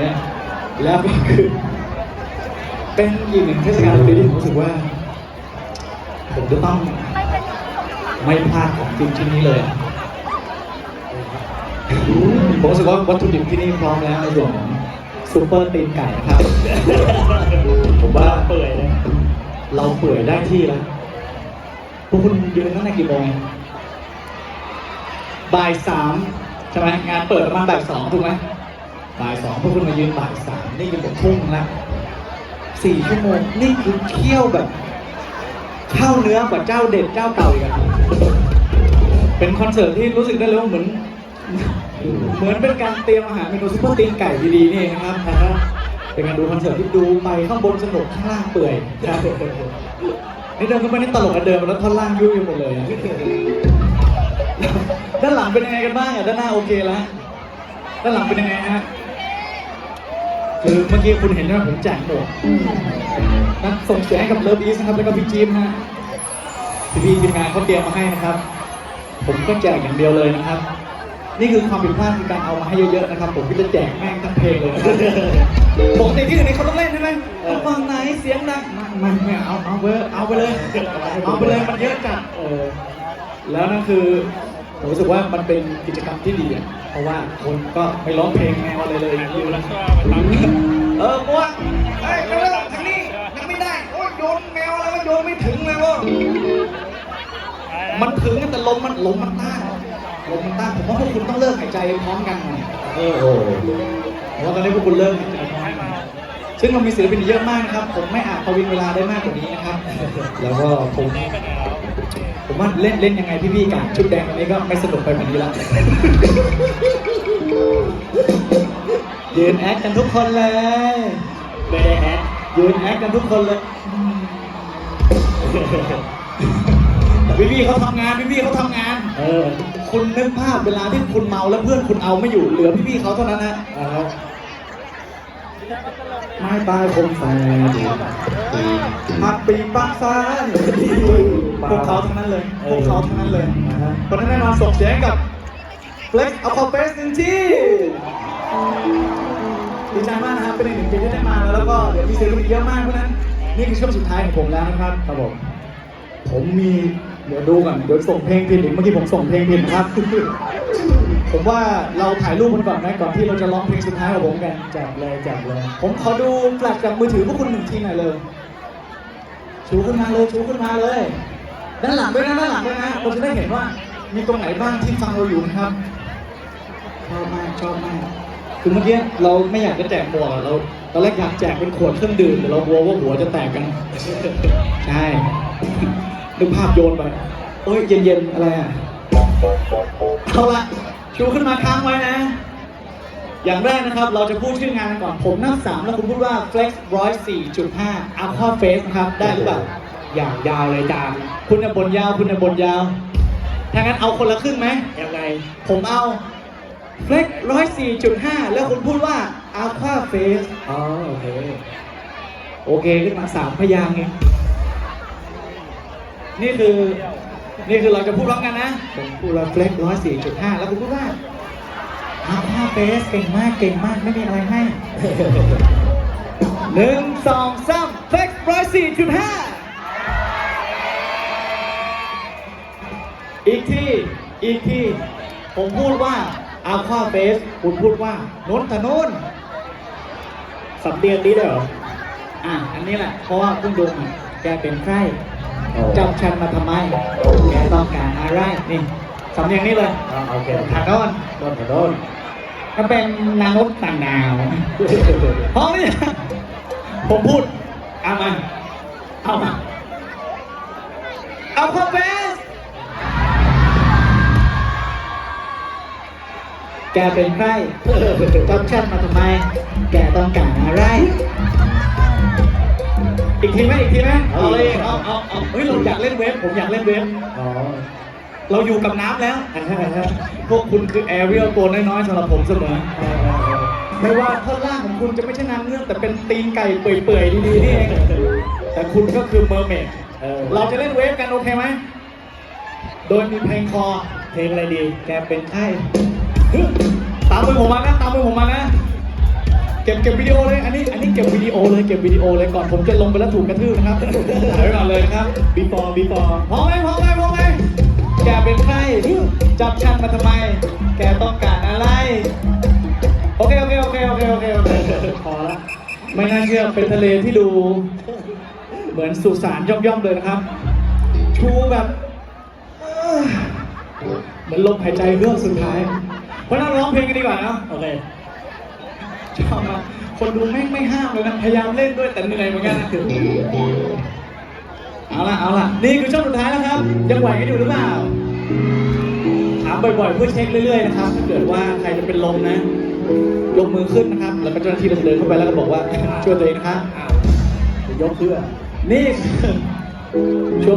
นี่ยแล้วก็คือ เป็นอีกหนึ่งเทศกาลดนตรีที่ผมรู้สึกว่า ผมจะต้องไม่พลาดของจริงที่นี้เลยผมรู้สึกว่าวัตถุดิบที่นี่พร้อมแล้วในส่วนของซูเปอร์ตีนไก่นะครับ ผมว่าเปื่อยเลยเราเปื่อยได้ที่แล้วพวกคุณยืนตั้งแต่กี่โมงบ่ายสามใช่ไหมงานเปิดประมาณบ่ายสองถูกไหม บ่ายสองพวกคุณมายืนบ่ายสามนี่คือผมทุ่งล้วสี่ชั่วโมงนี่คือเคี่ยวแบบเข้าเนื้อกว่าเจ้าเด็ดเจ้าเก่าอีกอะเป็นคอนเสิร์ตที่รู้สึกได้เลยว่าเหมือน เหมือนเป็นการเตรียมอาหารเมนูซุปเปอร์ตีนไก่ดีๆนี่เองนะครับนะครับเป็นการดูคอนเสิร์ตที่ดูไปข้างบนสนุกข้างล่างเปื่อยครับนี่เดินขึ้นไปนี่ตลกกันเดินมแล้วท่อนล่างยุ่ยไปหมดเลยอด้านหลังเป็นยังไงกันบ้างอะด้านหน้าโอเคแล้วด้านหลังเป็นยังไงฮะ คือเมื่อกี้คุณเห็นใช่ไหมผมแจกหมวกนักส่งเสียงให้กับเลิฟอีสนะครับแล้วก็พี่จีมฮะพี่พี่ทีมงานเขาเตรียมมาให้นะครับ ผมก็แจกอย่างเดียวเลยนะครับ นี่คือความผิดพลาดคือการเอามาให้เยอะๆนะครับ ผมก็จะแจกแม่งทั้งเพลงเลยนะครับปกติที่อื่นนี่เขาต้องเล่นใช่ไหมต้องฟังไหนเสียงดังมันไม่เอาเอาไปเอาไปเลยเอาไปเลยมันเยอะจัดเออแล้วนั่นคือ ผมรู้สึกว่ามันเป็นกิจกรรมที่ดีอะเพราะว่าคนก็ไม่ร้องเพลงแนวอะไรเลยอยู่แล้วก็เออพวกเฮ้ยเร็วๆทางนี้ยังไม่ได้โอ้ยโยนแมวอะไรก็โยนไม่ถึงเลยวะมันถึงแต่ลมมันลมมันต้านลมมันต้านผมว่าพวกคุณต้องเลิกหายใจพร้อมกันหน่อยเออโอ้เพราะว่าตอนนี้พวกคุณเลิกหายใจพร้อมกันซึ่งเรามีศิลปินเยอะมากนะครับ ผมไม่อาจประวิงเวลาได้มากกว่านี้นะครับ แล้วก็ผม ผมว่าเล่นเล่นยังไงพี่ๆกันชุดแดงอันนี้ก็ไม่สนุกไปกว่านี้แล้วยืนแอคกันทุกคนเลยไม่ได้แอดยืนแอคกันทุกคนเลยแต่พี่ๆเขาทำงานพี่ๆเขาทำงาน เออ คุณนึกภาพเวลาที่คุณเมาแล้วเพื่อนคุณเอาไม่อยู่เหลือพี่ๆเขาเท่านั้นนะอ่าครับ ไม้ตายคมแฝดหักปีกปักฟ้าพวกเขาทั้งนั้นเลยพวกเขาทั้งนั้นเลยเพราะนั้นแน่นอนส่งเสียงกับ Flex a q u a f e s หนึ่งที่ดีใจมากนะครับเป็นอีกหนึ่งปีที่ได้มาแล้วก็เดี๋ยวมีศิลปินเยอะมากเพราะฉะนั้นนี่คือช่วงสุดท้ายของผมแล้วนะครับครับผมผมมีเดี๋ยวดูก่อนเดี๋ยวส่งเพลงผิดอีกเมื่อกี้ผมส่งเพลงผิดนะครับ ผมว่าเราถ่ายรูปกันก่อนไหมก่อนที่เราจะร้องเพลงสุดท้ายของผมกันจับเลยจับเลยผมขอดูแฟลชจากมือถือพวกคุณหนึ่งทีหน่อยเลยชูขึ้นมาเลยชูขึ้นมาเลย ด้านหลังด้วยนะด้านหลังด้วยนะเราจะได้เห็นว่ามีตรงไหนบ้างที่ฟังเราอยู่นะครับชอบมากชอบมากคือเมื่อกี้เราไม่อยากจะแจกหมวกอะเราตอนแรกอยากแจกเป็นขวดเครื่องดื่มแต่เรากลัวว่าหัวจะแตกกันใช่นึกภาพโยนไปโอ้ยเย็นๆอะไรอะเอาละ ชูขึ้นมาค้างไว้นะ อย่างแรกนะครับเราจะพูดชื่องานก่อนผมนับสามแล้วคุณพูดว่า flex 104.5 aqua face นะครับได้หรือเปล่าอย่างยาวเลยจานคุณน่ะบนยาวคุณน่ะบนยาวถ้างั้นเอาคนละครึ่งไหมยังไง ผมเอา flex 104.5แล้วคุณพูดว่า aqua face อ๋อโอเคโอเคขึ้นมาสามพยางค์เองนี่คือ นี่คือเราจะพูดร้องกันนะผมพูดว่า flex 104.5แล้วคุณพูดว่า aqua face เก่งมากเก่งมากไม่มีอะไรให้หนึ่งสองสาม flex 104.5อีกทีอีกทีผมพูดว่า aqua face คุณพูดว่านนทนนท์สำเนียงนี้ด้วยเหรออะอันนี้แหละเพราะว่าเพิ่งดูมาแกเป็นใครอ๋อ จับฉันมาทำไมแกต้องการอะไรนี่สำเนียงนี้เลยอ่าโอเคทางโน้นโดนโดนก็เป็นนางนกต่างดาวพร้อมนี่ผมพูดเอามาเอามาเอาเข้าเฟสแกเป็นใครจับฉันมาทำไม แกต้องการอะไร อีกทีไหมอีกทีไหมเอาเลยเอาเอาเอาเฮ้ยเราอยากเล่นเวฟผมอยากเล่นเวฟอ๋อเราอยู่กับน้ำแล้วอ่าฮะอ่าฮะพวกคุณคือแอเรียลตัวน้อยๆสำหรับผมเสมอเออเออเออไม่ว่าท่อนล่างของคุณจะไม่ใช่น้ำเงือกแต่เป็นตีนไก่เปื่อยๆดีๆนี่เองแต่คุณก็คือเมอร์เมดเออเราจะเล่นเวฟกันโอเคไหมโดยมีเพลงคอเพลงอะไรดี แกเป็นไข้ตามมือผมมานะตามมือผมมานะ ก็บเก็บวิดีโอเลยอันนี้อันนี้เก็บวิดีโอเลยเก็บวิดีโอเลยก่อนผมจะลงไปแล้วถูกกระทืบนะครับถ่ายไว้ก่อนเลยนะครับ before before พร้อมไหมพร้อมไหมพร้อมไหมแกเป็นใครจับฉันมาทำไม แกต้องการอะไรโอเคโอเคโอเคโอเคโอเคโอเคพอละไม่น่าเชื่อเป็นทะเลที่ดู เหมือนสุสานย่อมๆเลยนะครับชูแบบเอ้อเหมือนลมหายใจเฮือกสุดท้ายเพราะนั้นร้องเพลงกันดีกว่านะโอเค ชอบมากคนดูไม่ไม่ห้ามเลยนะพยายามเล่นด้วยแต่เหนื่อยเหมือนกันนะเอาล่ะเอาล่ะนี่คือช่วงสุดท้ายแล้วครับ ยังไหวกันอยู่หรือเปล่าถามบ่อยๆเพื่อเช็คเรื่อยๆนะครับถ้าเกิดว่าใครจะเป็นลมนะยกมือขึ้นนะครับ แล้วก็เจ้าหน้าที่เราจะเดินเข้าไปแล้วก็บอกว่าช่วยตัวเองนะครับยกเพื่อนี่คือช่วง